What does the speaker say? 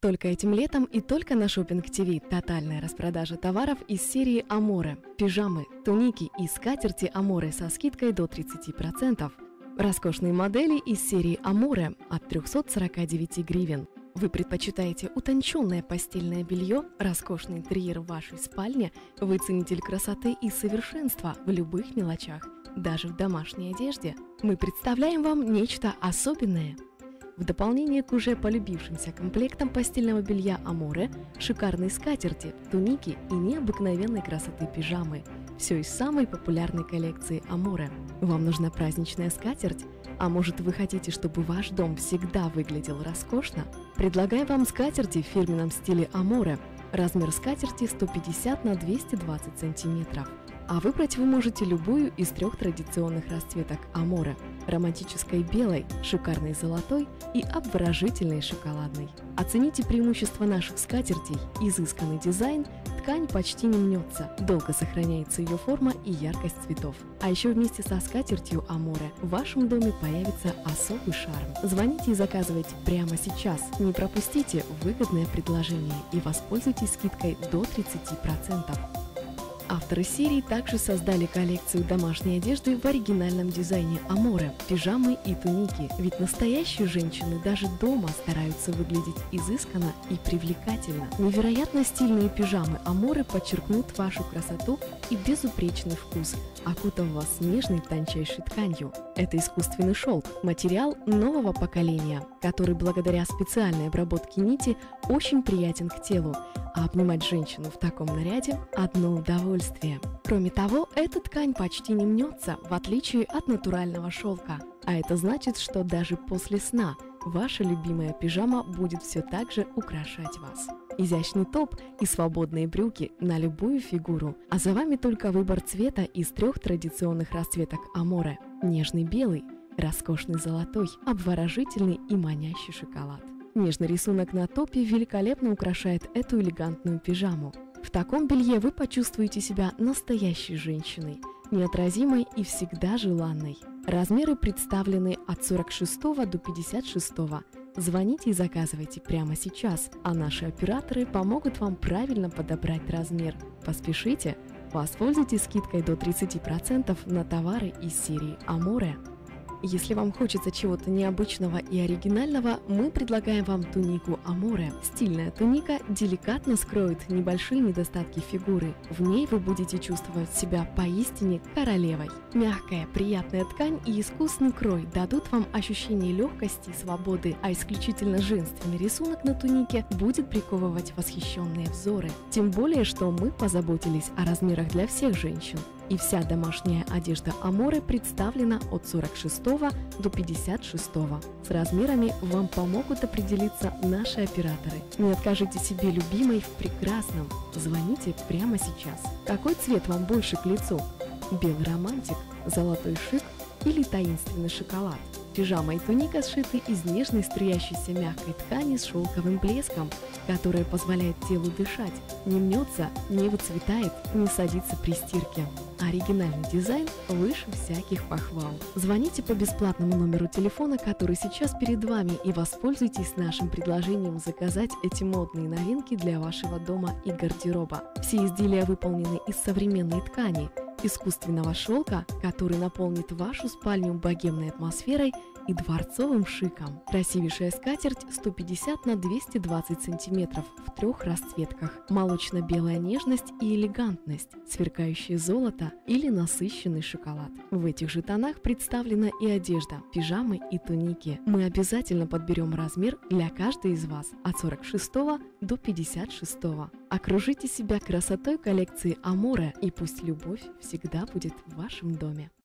Только этим летом и только на Шопинг ТВ тотальная распродажа товаров из серии Аморе. Пижамы, туники и скатерти Аморе со скидкой до 30%. Роскошные модели из серии Аморе от 349 гривен. Вы предпочитаете утонченное постельное белье, роскошный интерьер в вашей спальне, вы ценитель красоты и совершенства в любых мелочах, даже в домашней одежде. Мы представляем вам нечто особенное – в дополнение к уже полюбившимся комплектам постельного белья Аморе, шикарные скатерти, туники и необыкновенной красоты пижамы. Все из самой популярной коллекции Аморе. Вам нужна праздничная скатерть? А может вы хотите, чтобы ваш дом всегда выглядел роскошно? Предлагаем вам скатерти в фирменном стиле Аморе. Размер скатерти 150 на 220 сантиметров. А выбрать вы можете любую из трех традиционных расцветок Аморе – романтической белой, шикарной золотой и обворожительной шоколадной. Оцените преимущества наших скатертей, изысканный дизайн, ткань почти не мнется, долго сохраняется ее форма и яркость цветов. А еще вместе со скатертью Аморе в вашем доме появится особый шарм. Звоните и заказывайте прямо сейчас. Не пропустите выгодное предложение и воспользуйтесь скидкой до 30%. Авторы серии также создали коллекцию домашней одежды в оригинальном дизайне Аморе, пижамы и туники. Ведь настоящие женщины даже дома стараются выглядеть изысканно и привлекательно. Невероятно стильные пижамы Аморе подчеркнут вашу красоту и безупречный вкус, окутав вас нежной тончайшей тканью. Это искусственный шелк, материал нового поколения, который благодаря специальной обработке нити очень приятен к телу, а обнимать женщину в таком наряде – одно удовольствие. Кроме того, эта ткань почти не мнется, в отличие от натурального шелка. А это значит, что даже после сна ваша любимая пижама будет все так же украшать вас. Изящный топ и свободные брюки на любую фигуру. А за вами только выбор цвета из трех традиционных расцветок Аморе. Нежный белый, роскошный золотой, обворожительный и манящий шоколад. Нежный рисунок на топе великолепно украшает эту элегантную пижаму. В таком белье вы почувствуете себя настоящей женщиной, неотразимой и всегда желанной. Размеры представлены от 46 до 56. Звоните и заказывайте прямо сейчас, а наши операторы помогут вам правильно подобрать размер. Поспешите! Воспользуйтесь скидкой до 30% на товары из серии Аморе. Если вам хочется чего-то необычного и оригинального, мы предлагаем вам тунику Аморе. Стильная туника деликатно скроет небольшие недостатки фигуры. В ней вы будете чувствовать себя поистине королевой. Мягкая, приятная ткань и искусный крой дадут вам ощущение легкости и свободы, а исключительно женственный рисунок на тунике будет приковывать восхищенные взоры. Тем более, что мы позаботились о размерах для всех женщин и вся домашняя одежда Аморе представлена от 46 до 56. С размерами вам помогут определиться наши операторы. Не откажите себе любимой в прекрасном. Звоните прямо сейчас. Какой цвет вам больше к лицу? Белый романтик, золотой шик или таинственный шоколад? Пижама и туника сшиты из нежной струящейся мягкой ткани с шелковым блеском, которая позволяет телу дышать, не мнется, не выцветает, не садится при стирке. Оригинальный дизайн выше всяких похвал. Звоните по бесплатному номеру телефона, который сейчас перед вами, и воспользуйтесь нашим предложением заказать эти модные новинки для вашего дома и гардероба. Все изделия выполнены из современной ткани, искусственного шелка, который наполнит вашу спальню богемной атмосферой и дворцовым шиком. Красивейшая скатерть 150 на 220 сантиметров в трех расцветках. Молочно-белая нежность и элегантность, сверкающее золото или насыщенный шоколад. В этих же тонах представлена и одежда, пижамы и туники. Мы обязательно подберем размер для каждой из вас от 46 до 56. Окружите себя красотой коллекции Аморе и пусть любовь всегда будет в вашем доме.